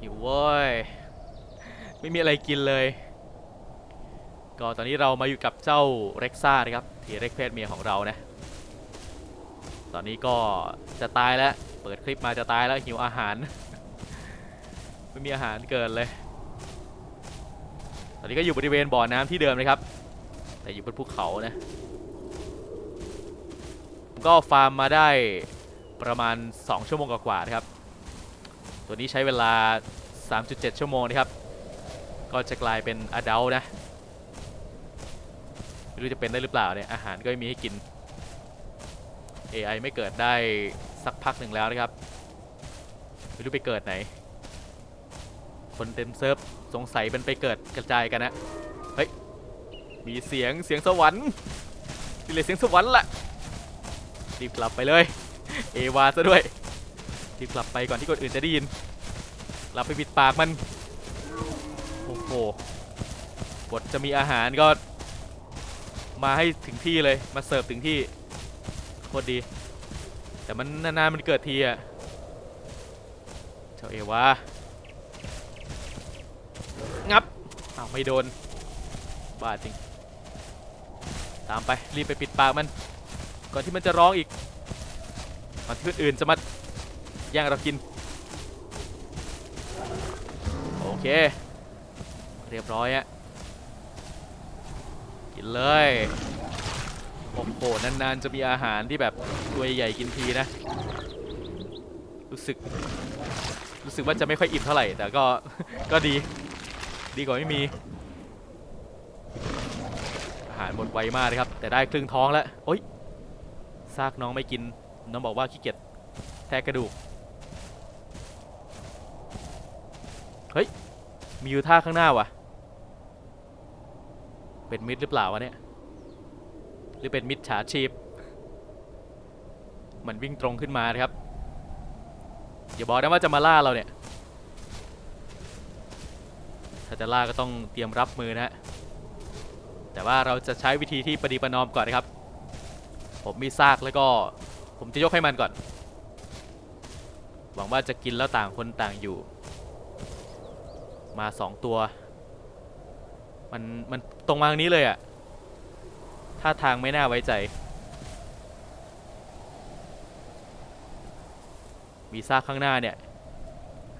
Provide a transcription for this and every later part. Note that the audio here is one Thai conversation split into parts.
หิวเว้ย ไม่มีอะไรกินเลย ก็ตอนนี้เรามาอยู่กับเจ้าเร็กซ่านะครับทีเร็กเพศเมียของเรานะ ตอนนี้ก็จะตายแล้ว เปิดคลิปมาจะตายแล้วหิวอาหาร ไม่มีอาหารเกินเลย ตอนนี้ก็อยู่บริเวณบ่อน้ำที่เดิมนะครับ แต่อยู่บนภูเขานะก็ฟาร์มมาได้ประมาณ 2 ชั่วโมงกว่าๆนะครับ ตัวนี้ใช้เวลา 3.7 ชั่วโมงนะครับ ก็จะกลายเป็นอดัลนะไม่รู้จะเป็นได้หรือเปล่าเนี่ยอาหารก็ไม่มีให้กิน AI ไม่เกิดได้สักพักหนึ่งแล้วนะครับ ไม่รู้ไปเกิดไหน คนเต็มเซิร์ฟสงสัยเป็นไปเกิดกระจายกันนะ เฮ้ย มีเสียงเสียงสวรรค์นี่เลยเสียงสวรรค์ละรีบกลับไปเลย เอวาซะด้วย รีบกลับไปก่อนที่คนอื่นจะได้ยินกลับไปปิดปากมัน โอ้โหบทจะมีอาหารก็ มาให้ถึงที่เลย มาเสิร์ฟถึงที่โคตรดี แต่มันนานๆมันเกิดทีอะเจ้าเอวางับอ้าวไม่โดน บ้าจริง ตามไปรีบไปปิดปากมัน ก่อนที่มันจะร้องอีกก่อนที่คนอื่นจะมา แย่งเรากิน โอเค เรียบร้อยอะกินเลยโอ้โหนานๆจะมีอาหารที่แบบตัวใหญ่กินทีนะ รู้สึก รู้สึกว่าจะไม่ค่อยอิ่มเท่าไหร่ แต่ก็ ก็ดี ดีกว่าไม่มี อาหารหมดไวมากเลยครับ แต่ได้ครึ่งท้องแล้วโอ๊ยซากน้องไม่กิน น้องบอกว่าขี้เกียจแทะกระดูก เฮ้ย มีอยู่ท่าข้างหน้าว่ะเป็นมิดหรือเปล่าวะเนี่ย หรือเป็นมิดฉาชีพ มันวิ่งตรงขึ้นมานะครับ อย่าบอกนะว่าจะมาล่าเราเนี่ย ถ้าจะล่าก็ต้องเตรียมรับมือนะฮะ แต่ว่าเราจะใช้วิธีที่ประดีประนอมก่อนนะครับ ผมมีซากแล้วก็ผมจะยกให้มันก่อน หวังว่าจะกินแล้วต่างคนต่างอยู่ มาสองตัว มัน มันตรงมาทางนี้เลยอะท่าทางไม่น่าไว้ใจ มีซากข้างหน้าเนี่ย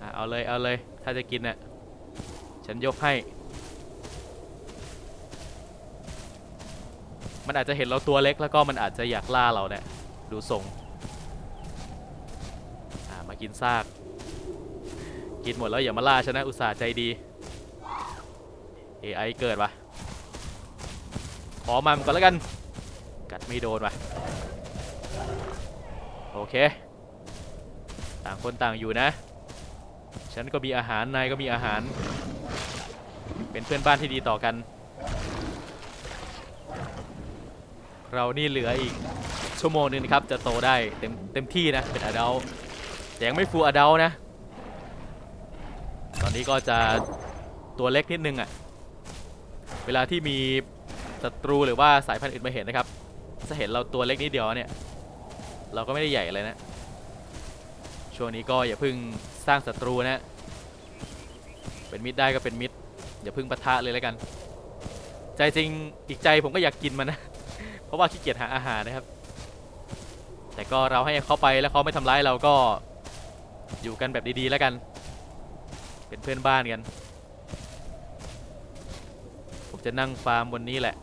อะเอาเลย เอาเลย ถ้าจะกินน่ะ ฉันยกให้ มันอาจจะเห็นเราตัวเล็กแล้วก็มันอาจจะอยากล่าเราเนี่ย ดูทรง อ่า มากินซาก กินหมดแล้วอย่ามาล่าฉันนะอุตส่าห์ใจดี AI เกิดวะขอมันก่อนแล้วกัน กัดไม่โดนวะโอเค ต่างคนต่างอยู่นะ ฉันก็มีอาหาร นายก็มีอาหาร เป็นเพื่อนบ้านที่ดีต่อกัน เรานี่เหลืออีกชั่วโมงหนึงนะครับ จะโตได้เต็มเต็มที่นะ เป็นอดัลแต่ยังไม่ฟูอดัลนะ นนี้ก็จะตัวเล็กนิดนึงอะ่ะ เวลาที่มีศัตรูหรือว่าสายพันธุ์อื่นมาเห็นนะครับ จะเห็นเราตัวเล็กนิดเดียวเนี่ย เราก็ไม่ได้ใหญ่เลยนะ ช่วงนี้ก็อย่าเพึ่งสร้างศัตรูนะ เป็นมิดได้ก็เป็นมิดอย่าเพึ่งปะทะเลยแล้วกัน ใจจริงอีกใจผมก็อยากกินมันนะ เพราะว่าขี้เกียจหาอาหารนะครับ แต่ก็เราให้เขาไปแล้วเขาไม่ทำร้ายเราก็อยู่กันแบบดีๆแล้วกัน เป็นเพื่อนบ้านกัน ผมจะนั่งฟาร์มบนนี้แหละ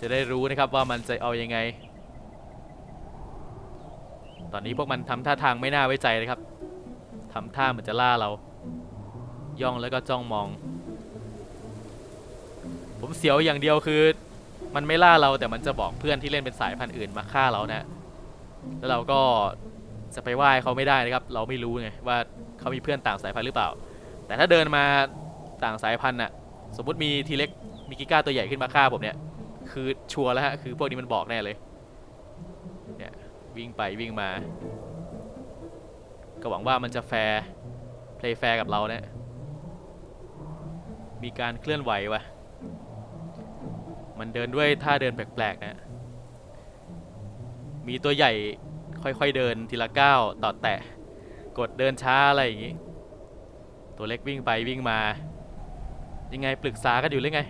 จะได้รู้นะครับว่ามันจะเอายังไง ตอนนี้พวกมันทำท่าทางไม่น่าไว้ใจเลยครับทำท่าเหมือนจะล่าเรา ย่องแล้วก็จ้องมอง ผมเสียวอย่างเดียวคือ มันไม่ล่าเราแต่มันจะบอกเพื่อนที่เล่นเป็นสายพันธุ์อื่นมาฆ่าเรานะ แล้วเราก็ จะไปไหว้เขาไม่ได้นะครับ เราไม่รู้ไงว่าเขามีเพื่อนต่างสายพันธุ์หรือเปล่า แต่ถ้าเดินมาต่างสายพันธุ์น่ะ สมมติมีทีเล็กมีกิก้าตัวใหญ่ขึ้นมาฆ่าผมเนี่ย คือชัวร์แล้วฮะ คือพวกนี้มันบอกแน่เลย เนี่ย วิ่งไปวิ่งมา ก็หวังว่ามันจะแฟร์เพลย์แฟร์กับเราเนี่ย มีการเคลื่อนไหววะมันเดินด้วยท่าเดินแปลกๆนะ มีตัวใหญ่ ค่อยๆเดินทีละก้าวต่อแตะ กดเดินช้าอะไรอย่างงี้ ตัวเล็กวิ่งไปวิ่งมา ยังไงปรึกษากันอยู่หรือไง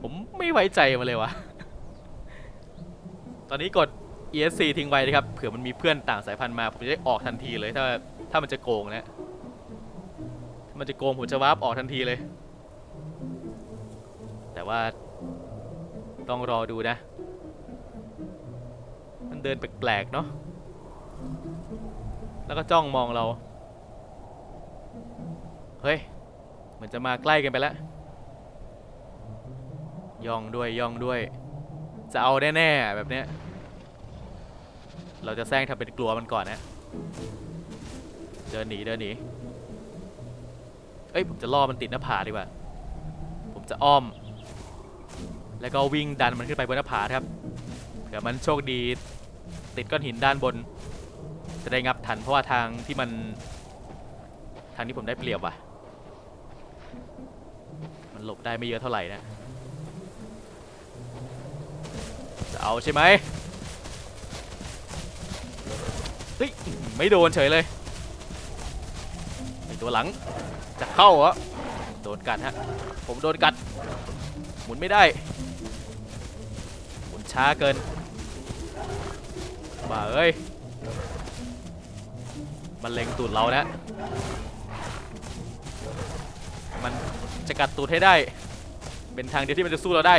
ผมไม่ไว้ใจมาเลยวะตอนนี้กด ESC ทิ้งไว้นะครับ เผื่อมันมีเพื่อนต่างสายพันธุ์มา ผมจะได้ออกทันทีเลยถ้าถ้ามันจะโกงนะถ้ามันจะโกงผมจะวาร์ปออกทันทีเลย แต่ว่าต้องรอดูนะ มันเดินแปลกๆเนาะ แล้วก็จ้องมองเรา เฮ้ย เหมือนจะมาใกล้กันไปแล้ว ย่องด้วยย่องด้วย จะเอาแน่ๆแบบเนี้ย เราจะแซงทำเป็นกลัวมันก่อนนะ เดินหนีเดินหนี เอ้ยผมจะล่อมันติดหน้าผาดีกว่า ผมจะอ้อม แล้วก็วิ่งดันมันขึ้นไปบนหน้าผาครับเผื่อมันโชคดี ติดก้อนหินด้านบน จะได้งับทันเพราะว่าทางที่มัน ทางที่ผมได้เปรียบว่ะ มันหลบได้ไม่เยอะเท่าไหร่นะ จะเอาใช่ไหมเฮ้ยไม่โดนเฉยเลยไอตัวหลังจะเข้าเหรอโดนกัดฮะ ผมโดนกัด หมุนไม่ได้ หมุนช้าเกิน บ้าเอ้ย มันเล็งตูดเรานะมันจะกัดตูดให้ได้ เป็นทางเดียวที่มันจะสู้เราได้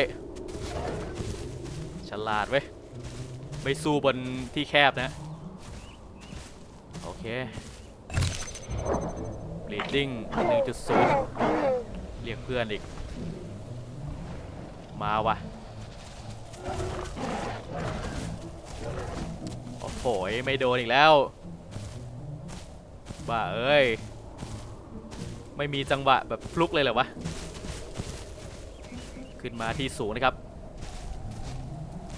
ฉลาดเว้ย ไม่สู้บนที่แคบนะ โอเค bleeding 1.0 เรียกเพื่อนอีก มาวะ โอ้โหไม่โดนอีกแล้วบ้าเอ้ย ไม่มีจังหวะแบบฟลุกเลยเหรอวะ ขึ้นมาที่สูงนะครับ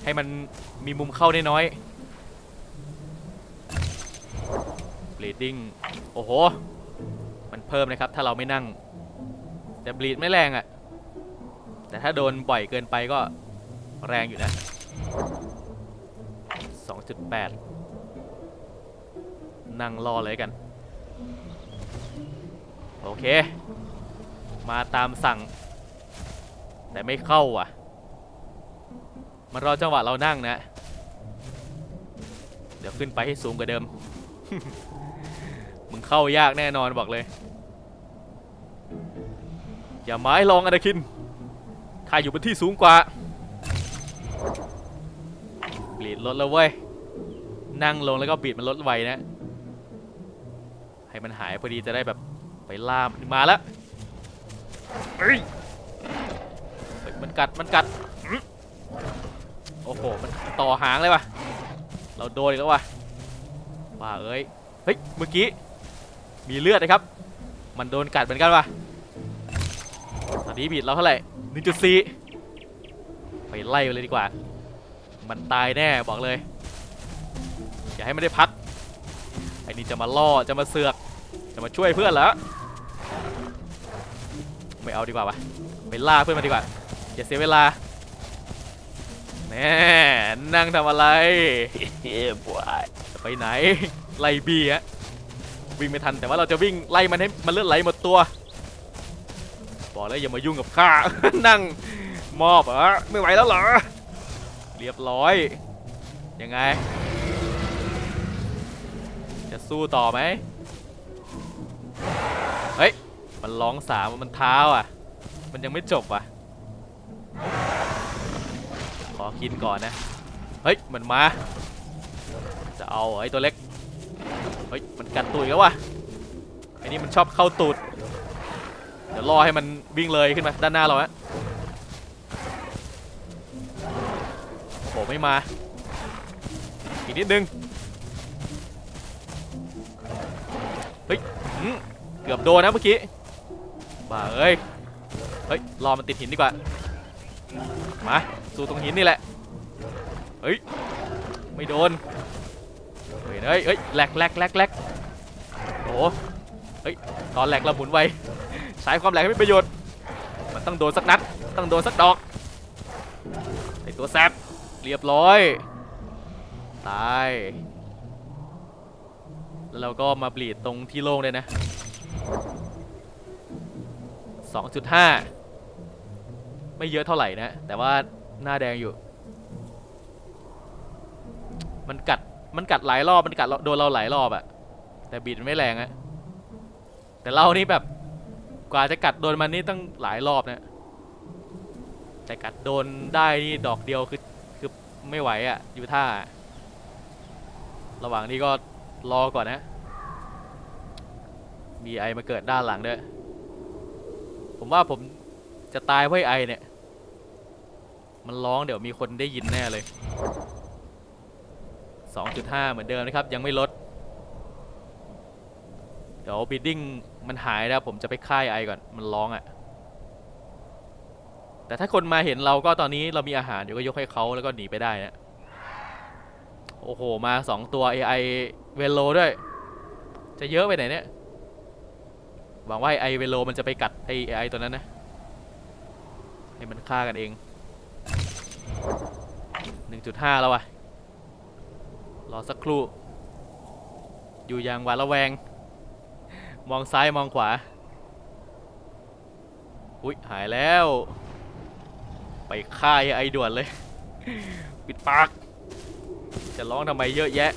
ให้มันมีมุมเข้าได้น้อย bleeding โอ้โห มันเพิ่มนะครับ ถ้าเราไม่นั่ง แต่ bleed ไม่แรงอะ่ะ แต่ถ้าโดนบ่อยเกินไปก็แรงอยู่นะ 2.8 นั่งรอเลยกัน โอเค มาตามสั่ง แต่ไม่เข้าอะ มันรอจังหวะเรานั่งนะ เดี๋ยวขึ้นไปให้สูงกว่าเดิม มึงเข้ายากแน่นอนบอกเลย อย่าไม้ลองอนาคินข้าอยู่บนที่สูงกว่าบีดลดแล้วเว้ย นั่งลงแล้วก็บีดมันลดไวนะ ให้มันหายพอดีจะได้แบบไปล่ามนมาแล้วเฮ้ยเฮ้ยมันกัดมันกัดอื้อโอ้โหมันต่อหางเลยว่ะเราโดนอีกแล้วว่ะบ้าเอ้ยเฮ้ยเมื่อกี้มีเลือดนะครับ มันโดนกัดเหมือนกันว่ะตอนนี้บีดเราเท่าไหร่1.4ไปไล่มันเลยดีกว่า มันตายแน่บอกเลย อย่าให้มันได้พักไอ้นี่จะมาล่อจะมาเสือก จะมาช่วยเพื่อนเหรอไม่เอาดีกว่าวะไปล่าเพื่อนมาดีกว่าอย่าเสียเวลาแน่นั่งทำอะไรเฮ้ยบวยจะไปไหนไล่บีฮะวิ่งไม่ทันแต่ว่าเราจะวิ่งไล่มันให้มันเลือดไหลหมดตัวบอกแล้วอย่ามายุ่งกับข้านั่งมอบเหรอไม่ไหวแล้วเหรอเรียบร้อยยังไง จะสู้ต่อไหม เฮ้ย มันร้องสามมันเท้าอะ มันยังไม่จบอะ ขอกินก่อนนะ เฮ้ย มันมา จะเอาไอ้ตัวเล็ก เฮ้ย มันกัดตูดอีกแล้ววะไอ้นี่มันชอบเข้าตูด เดี๋ยวรอให้มันวิ่งเลยขึ้นมาด้านหน้าเราฮะโอ้โหไม่มา อีกนิดนึง เฮ้ย เกือบโดนนะเมื่อกี้บ้าเอ้ย เฮ้ย รอมันติดหินดีกว่า มา สู้ตรงหินนี่แหละ เฮ้ย ไม่โดน เฮ้ย เฮ้ยเฮ้ยแหลกแหลกแหลกแหลกโอ้เฮ้ย ตอนแหลกเราหมุนไวใช้ความแหลกให้เป็นประโยชน์ มันต้องโดนสักนัด ต้องโดนสักดอกไอตัวแซบเรียบร้อย ตาย แล้วเราก็มาบลีดตรงที่โล่งเลยนะ 2.5 ไม่เยอะเท่าไหร่นะ แต่ว่าหน้าแดงอยู่ มันกัด มันกัดหลายรอบ มันกัดโดนเราหลายรอบอะแต่บีดไม่แรงอะแต่เรานี่แบบ กว่าจะกัดโดนมันนี่ต้องหลายรอบนะแต่กัดโดนได้นี่ดอกเดียวคือคือไม่ไหวอะอยู่ท่า ระหว่างนี้ก็รอก่อนนะ มีไอมาเกิดด้านหลังด้วย ผมว่าผมจะตายเพราะไอ้ไอเนี่ย มันร้องเดี๋ยวมีคนได้ยินแน่เลย 2.5 เหมือนเดิมนะครับ ยังไม่ลด เดี๋ยวบิดดิ้งมันหายแล้วผมจะไปค่ายไอก่อน มันร้องอะ่ะ แต่ถ้าคนมาเห็นเราก็ตอนนี้เรามีอาหารเดี๋ยวก็ยกให้เขาแล้วก็หนีไปได้นะ โอ้โห มา 2 ตัว AI เวโลด้วย จะเยอะไปไหนเนี่ย หวังว่าไอเวโลมันจะไปกัดไอไอตัวนั้นนะให้มันฆ่ากันเอง 1.5 แล้ววะรอสักครู่ อยู่อย่างหวาดระแวง มองซ้ายมองขวา อุ๊ยหายแล้ว ไปฆ่าไอไอด่วนเลย ปิดปาก จะร้องทำไมเยอะแยะ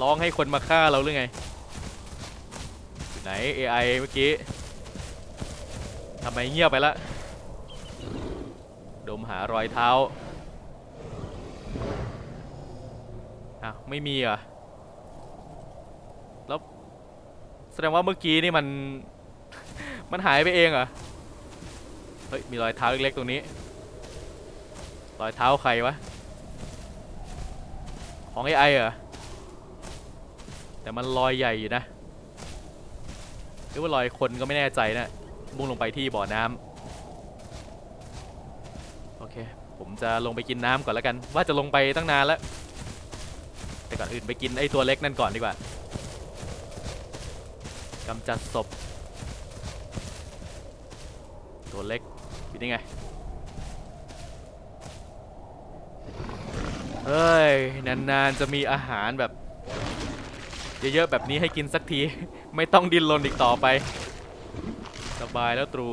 ร้องให้คนมาฆ่าเราหรือไง ไหน AI เมื่อกี้ทำไมเงียบไปละดมหารอยเท้าอ้าวไม่มีเหรอแล้วแสดงว่าเมื่อกี้นี่มัน มันหายไปเองเหรอเฮ้ยมีรอยเท้าเล็กๆตรงนี้ รอยเท้าใครวะ ของ AI เหรอ แต่มันรอยใหญ่อยู่นะ หรือว่ารอยคนก็ไม่แน่ใจนะมุ่งลงไปที่บ่อน้ำโอเค ผมจะลงไปกินน้ำก่อนแล้วกัน ว่าจะลงไปตั้งนานแล้ว แต่ก่อนอื่นไปกินไอ้ตัวเล็กนั่นก่อนดีกว่ากำจัดศพ ตัวเล็กอยู่นี่ไงเฮ้ยนานๆจะมีอาหารแบบ เยอะๆแบบนี้ให้กินสักที ไม่ต้องดิ้นรนอีกต่อไป สบายแล้วตรู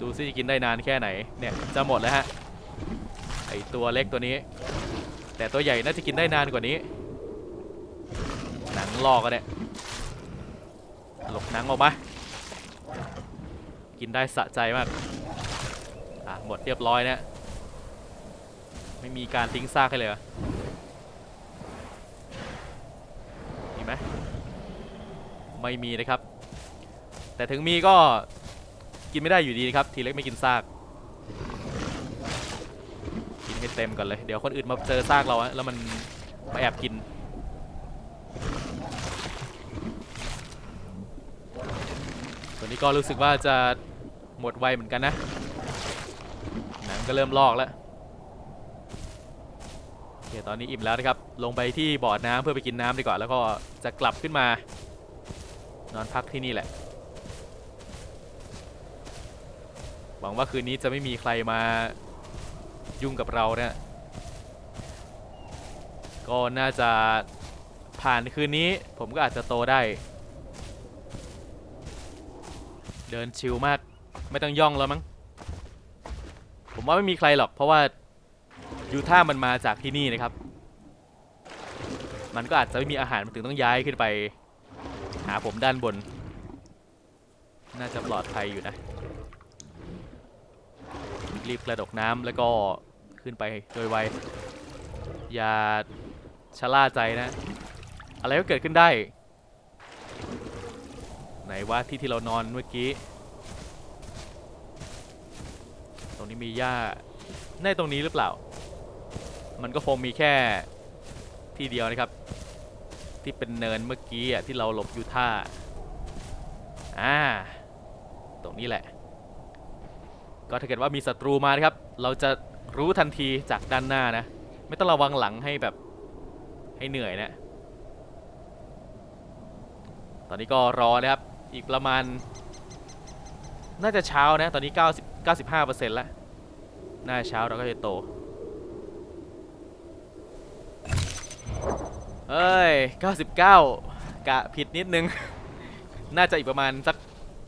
ดูซิจะกินได้นานแค่ไหน เนี่ยจะหมดแล้วฮะ ไอตัวเล็กตัวนี้ แต่ตัวใหญ่น่าจะกินได้นานกว่านี้ หนังลอกกันเนี่ยหลบหนังออกมา กินได้สะใจมาก อะหมดเรียบร้อยนะ ไม่มีการทิ้งซากให้เลยเหรอ มีไหม ไม่มีนะครับ แต่ถึงมีก็กินไม่ได้อยู่ดีนะครับทีเล็กไม่กินซากกินให้เต็มก่อนเลยเดี๋ยวคนอื่นมาเจอซากเราแล้วมันมาแอบกินตัวนี้ก็รู้สึกว่าจะหมดไวเหมือนกันนะหนังก็เริ่มลอกแล้วโอเคตอนนี้อิ่มแล้วนะครับ ลงไปที่บ่อน้ำเพื่อไปกินน้ำดีกว่า แล้วก็จะกลับขึ้นมา นอนพักที่นี่แหละ หวังว่าคืนนี้จะไม่มีใครมายุ่งกับเราเนี่ยก็น่าจะผ่านคืนนี้ผมก็อาจจะโตได้ เดินชิลมาก ไม่ต้องย่องแล้วมั้ง ผมว่าไม่มีใครหรอกเพราะว่ายูท่ามันมาจากที่นี่นะครับ มันก็อาจจะไม่มีอาหารมันถึงต้องย้ายขึ้นไป หาผมด้านบน น่าจะปลอดภัยอยู่นะ รีบกระดกน้ำแล้วก็ขึ้นไปโดยไว อย่าชะล่าใจนะ อะไรก็เกิดขึ้นได้ ไหนว่าที่ที่เรานอนเมื่อกี้ ตรงนี้มีหญ้าในตรงนี้หรือเปล่า มันก็คงมีแค่ที่เดียวนะครับ ที่เป็นเนินเมื่อกี้อะที่เราหลบอยู่ท่าอ่า ตรงนี้แหละ ก็ถ้าเกิดว่ามีศัตรูมานะครับ เราจะรู้ทันทีจากด้านหน้านะ ไม่ต้องระวังหลังให้แบบให้เหนื่อยนะ ตอนนี้ก็รอนะครับ อีกประมาณ น่าจะเช้านะ ตอนนี้ 90 95%แล้วน่าเช้าเราก็จะโต เอ้ย 99 กะผิดนิดนึง น่าจะอีกประมาณสัก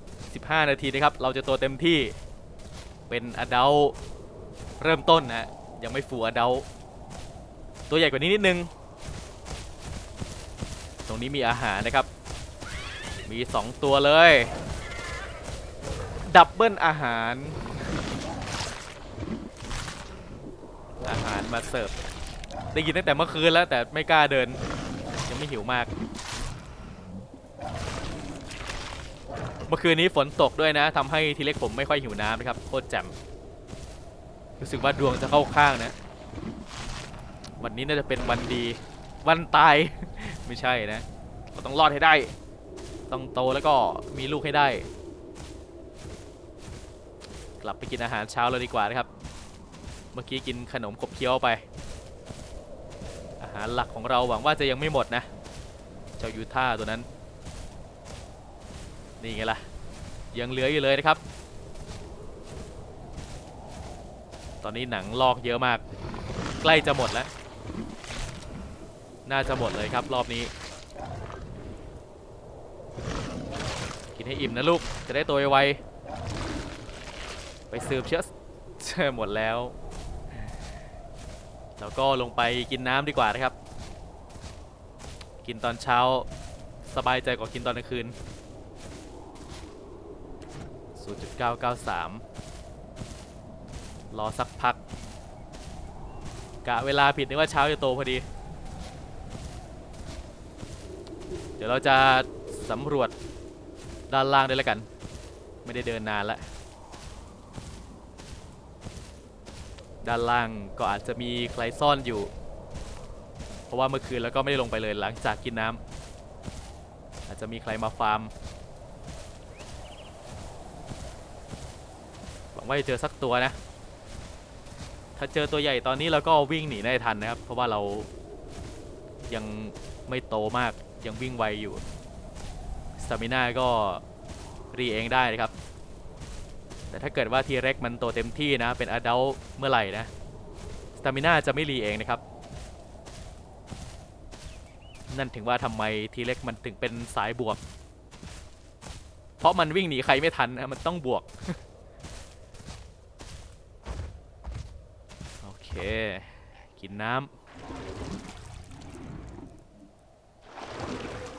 15 นาทีนะครับ เราจะตัวเต็มที่เป็นอดัลเริ่มต้นนะยังไม่ฟูอดัลตัวใหญ่กว่านี้นิดนึง ตรงนี้มีอาหารนะครับ มี 2 ตัวเลย ดับเบิลอาหาร อาหารมาเสิร์ฟ ได้ยินตั้งแต่เมื่อคืนแล้วแต่ไม่กล้าเดิน ยังไม่หิวมาก เมื่อคืนนี้ฝนตกด้วยนะทำให้ทีเล็กผมไม่ค่อยหิวน้ำนะครับโคตรแจ่มรู้สึกว่าดวงจะเข้าข้างนะ วันนี้น่าจะเป็นวันดี วันตาย ไม่ใช่นะเราต้องรอดให้ได้ ต้องโตแล้วก็มีลูกให้ได้ กลับไปกินอาหารเช้าเลยดีกว่านะครับ เมื่อกี้กินขนมขบเคี้ยวไปาหารหลักของเราหวังว่าจะยังไม่หมดนะ เจ้ายูท่าตัวนั้น นี่ไงล่ะ ยังเหลืออยู่เลยนะครับ ตอนนี้หนังลอกเยอะมาก ใกล้จะหมดแล้ว น่าจะหมดเลยครับรอบนี้ กินให้อิ่มนะลูก จะได้โตไวไปสืบเชื้อเชื่อหมดแล้ว แล้วก็ลงไปกินน้ำดีกว่านะครับ กินตอนเช้าสบายใจกว่ากินตอนกลางคืน 0.993 รอสักพัก กะเวลาผิดนึกว่าเช้าจะโตพอดี เดี๋ยวเราจะสำรวจด้านล่างด้วยแล้วกัน ไม่ได้เดินนานแล้ว ด้านล่างก็อาจจะมีใครซ่อนอยู่ เพราะว่าเมื่อคืนแล้วก็ไม่ได้ลงไปเลยหลังจากกินน้ำอาจจะมีใครมาฟาร์มหวังว่าจะเจอสักตัวนะ ถ้าเจอตัวใหญ่ตอนนี้เราก็วิ่งหนีได้ทันนะครับ เพราะว่าเรายังไม่โตมากยังวิ่งไวอยู่สตามิน่าก็รีเองได้นะครับ แต่ถ้าเกิดว่าทีเร็กมันโตเต็มที่นะ เป็นอดัลเมื่อไหร่นะสตามิน่าจะไม่รีเองนะครับ นั่นถึงว่าทำไมทีเร็กมันถึงเป็นสายบวก เพราะมันวิ่งหนีใครไม่ทันนะมันต้องบวก โอเค กินน้ำ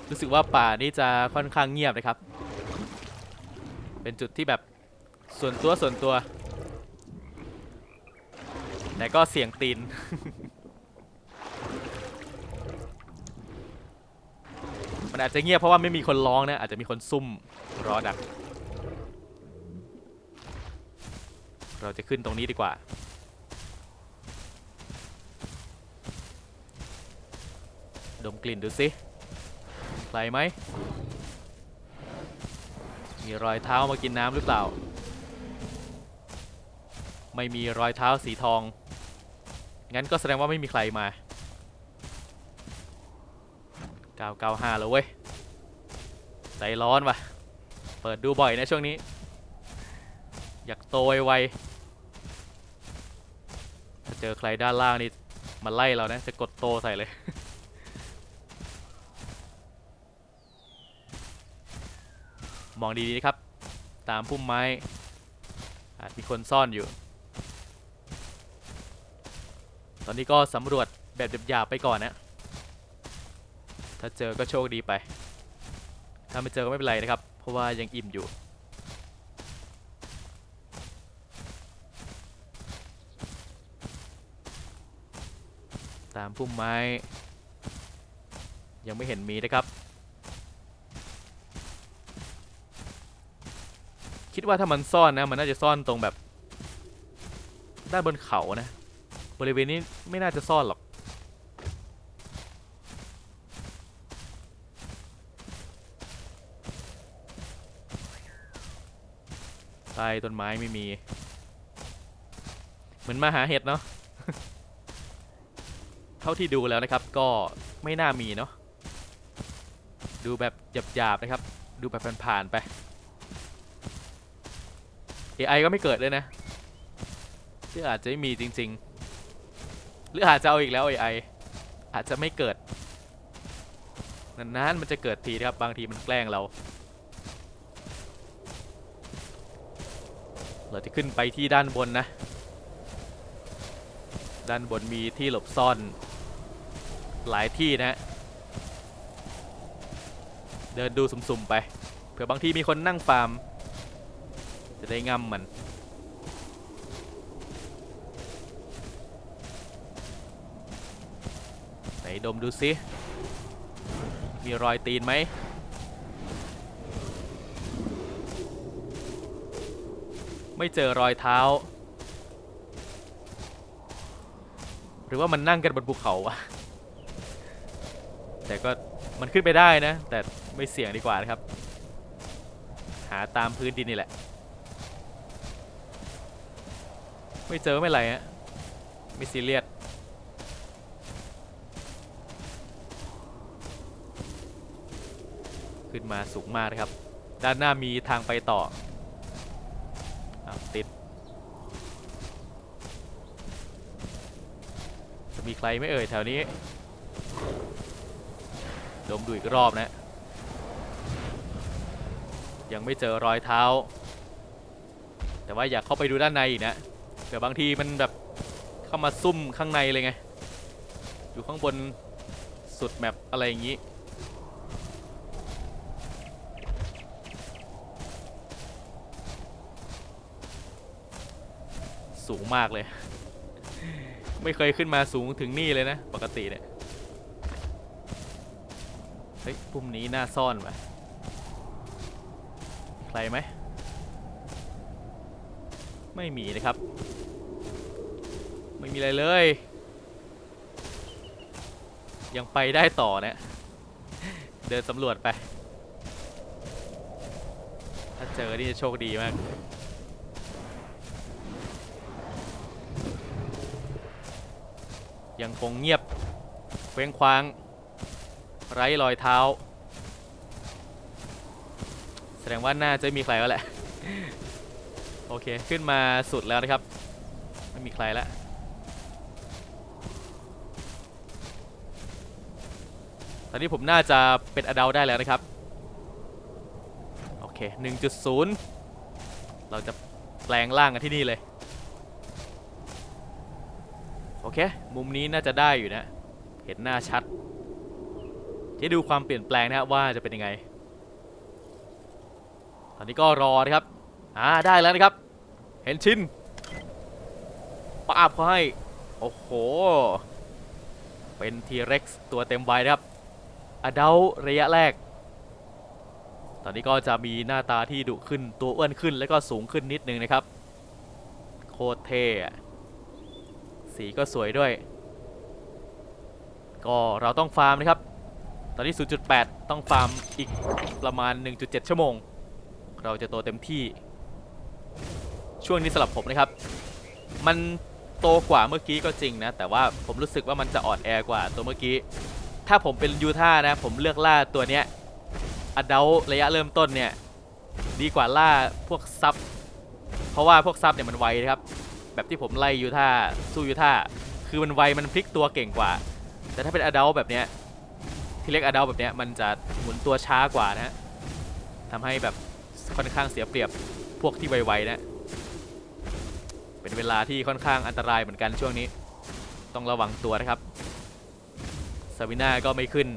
รู้สึกว่าป่านี่จะค่อนข้างเงียบนะครับ เป็นจุดที่แบบ ส่วนตัวส่วนตัว แต่ก็เสียงตีน มันอาจจะเงียบเพราะว่าไม่มีคนร้องนะ อาจจะมีคนซุ่มรอดัก เราจะขึ้นตรงนี้ดีกว่า ดมกลิ่นดูสิใครไหม มีรอยเท้ามากินน้ำหรือเปล่า ไม่มีรอยเท้าสีทอง งั้นก็แสดงว่าไม่มีใครมา 995แล้วเว้ย ใจร้อนว่ะ เปิดดูบ่อยนะช่วงนี้ อยากโตไวๆถ้าเจอใครด้านล่างนี่มาไล่เรานะ จะกดโตใส่เลยมองดีๆนะครับ ตามพุ่มไม้อาจมีคนซ่อนอยู่ ต อนนี้ก็สำรวจแบบหยาบๆไปก่อนนะ ถ้าเจอก็โชคดีไป ถ้าไม่เจอก็ไม่เป็นไรนะครับ เพราะว่ายังอิ่มอยู่ ตามพุ่มไม้ ยังไม่เห็นมีนะครับ คิดว่าถ้ามันซ่อนนะ มันน่าจะซ่อนตรงแบบด้านบนเขานะ บริเวณนี้ไม่น่าจะซ่อนหรอก ใต้ต้นไม้ไม่มี เหมือนมาหาเห็ดเนาะ เท่าที่ดูแล้วนะครับก็ไม่น่ามีเนาะ ดูแบบหยาบๆนะครับ ดูแบบผ่านๆไป AI ก็ไม่เกิดเลยนะหรืออาจจะไม่มีจริง ๆ หรืออาจจะเอาอีกแล้ว AI อาจจะไม่เกิดนานๆมันจะเกิดทีนะครับ บางทีมันแกล้งเรา เราจะขึ้นไปที่ด้านบนนะ ด้านบนมีที่หลบซ่อน หลายที่นะ เดินดูสุ่มๆไป เผื่อบางทีมีคนนั่งฟาร์ม จะได้งำมัน ดมดูซิมีรอยตีนไหมไม่เจอรอยเท้า หรือว่ามันนั่งกันบนภูเขาวะแต่ก็มันขึ้นไปได้นะ แต่ไม่เสี่ยงดีกว่านะครับ หาตามพื้นดินนี่แหละ ไม่เจอไม่ไรฮะไม่ซีเรียส ขึ้น มาสูงมากนะครับ ด้านหน้ามีทางไปต่ออติด จะมีใครไม่เอ่ยแถวนี้ ดมดูอีกรอบนะ ยังไม่เจอรอยเท้า แต่ว่าอยากเข้าไปดูด้านในอีกนะเดี๋ยวบางทีมันแบบเข้ามาซุ่มข้างในเลยไง อยู่ข้างบนสุดแมปอะไรอย่างนี้ สูงมากเลย ไม่เคยขึ้นมาสูงถึงนี่เลยนะ ปกติเนี่ย เฮ้ยปุ่มนี้น่าซ่อนว่ะมีใครไหม ไม่มีนะครับ ไม่มีอะไรเลย ยังไปได้ต่อเนี่ยเดินสำรวจไป ถ้าเจอนี่จะโชคดีมาก ยังคงเงียบเคว้งคว้าง ไร้รอยเท้า แสดงว่าน่าจะมีใครแล้วแหละ โอเค ขึ้นมาสุดแล้วนะครับ ไม่มีใครแล้วตอนนี้ผมน่าจะเป็นอดัลได้แล้วนะครับ โอเค 1.0 เราจะแปลงร่างกันที่นี่เลย โอ เค มุมนี้น่าจะได้อยู่นะ เห็นหน้าชัด จะดูความเปลี่ยนแปลงนะครับว่าจะเป็นยังไง ตอนนี้ก็รอนะครับ อ่าได้แล้วนะครับ เห็นชินปาบเขาให้ โอ้โห เป็นทีเร็กซ์ตัวเต็มวัยนะครับอเดัลระยะแรก ตอนนี้ก็จะมีหน้าตาที่ดุขึ้น ตัวอ้วนขึ้น แล้วก็สูงขึ้นนิดนึงนะครับ โคตรเท่ สีก็สวยด้วย ก็เราต้องฟาร์มนะครับ ตอนนี้ 0.8 ต้องฟาร์มอีกประมาณ 1.7 ชั่วโมง เราจะโตเต็มที่ ช่วงนี้สำหรับผมนะครับ มันโตกว่าเมื่อกี้ก็จริงนะ แต่ว่าผมรู้สึกว่ามันจะอ่อนแอกว่าตัวเมื่อกี้ ถ้าผมเป็นยูท่านะ ผมเลือกล่าตัวเนี้ยอดัลระยะเริ่มต้นเนี่ย ดีกว่าล่าพวกซับ เพราะว่าพวกซับเนี่ยมันไวนะครับ แบบที่ผมไล่ยูท่าสู้ยูท่าคือมันไวมันพลิกตัวเก่งกว่า แต่ถ้าเป็นอดัลแบบเนี้ยที่เรียกอดัลแบบเนี้ยมันจะหมุนตัวช้ากว่านะฮะทำให้แบบค่อนข้างเสียเปรียบพวกที่ไวๆนะ เป็นเวลาที่ค่อนข้างอันตรายเหมือนกันช่วงนี้ ต้องระวังตัวนะครับสวิน่าก็ไม่ขึ้น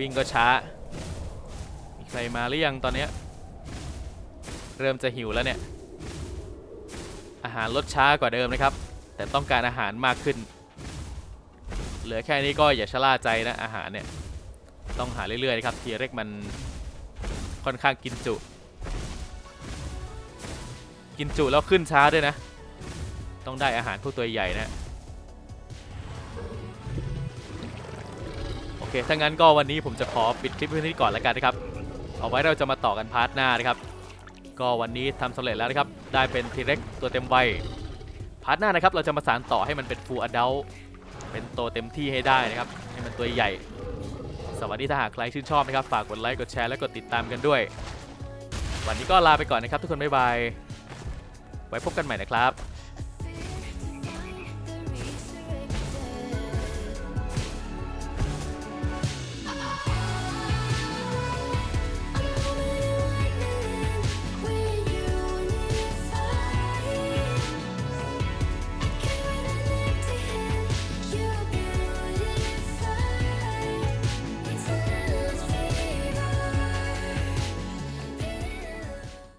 วิ่งก็ช้า มีใครมาหรือยังตอนเนี้ยเริ่มจะหิวแล้วเนี่ย อาหารลดช้ากว่าเดิมนะครับ แต่ต้องการอาหารมากขึ้น เหลือแค่นี้ก็อย่าชะล่าใจนะอาหารเนี่ยต้องหาเรื่อยๆนะครับทีเร็กมันค่อนข้างกินจุ กินจุแล้วขึ้นช้าด้วยนะ ต้องได้อาหารพวกตัวใหญ่นะโอเคถ้างั้นก็วันนี้ผมจะขอปิดคลิปเพียงเท่นี้ก่อนแล้วกันนะครับ เอาไว้เราจะมาต่อกันพาร์ทหน้านะครับ ก็วันนี้ทำสำเร็จแล้วนะครับ ได้เป็นทีเร็กตัวเต็มวัยพาร์ทหน้านะครับ เราจะมาสานต่อให้มันเป็นฟูลอดัลเป็นโตเต็มที่ให้ได้นะครับ ให้มันตัวใหญ่ สวัสดีถ้าหากใครชื่นชอบนะครับ ฝากกดไลค์ กดแชร์ และกดติดตามกันด้วย วันนี้ก็ลาไปก่อนนะครับ ทุกคน บ๊ายบาย ไว้พบกันใหม่นะครับ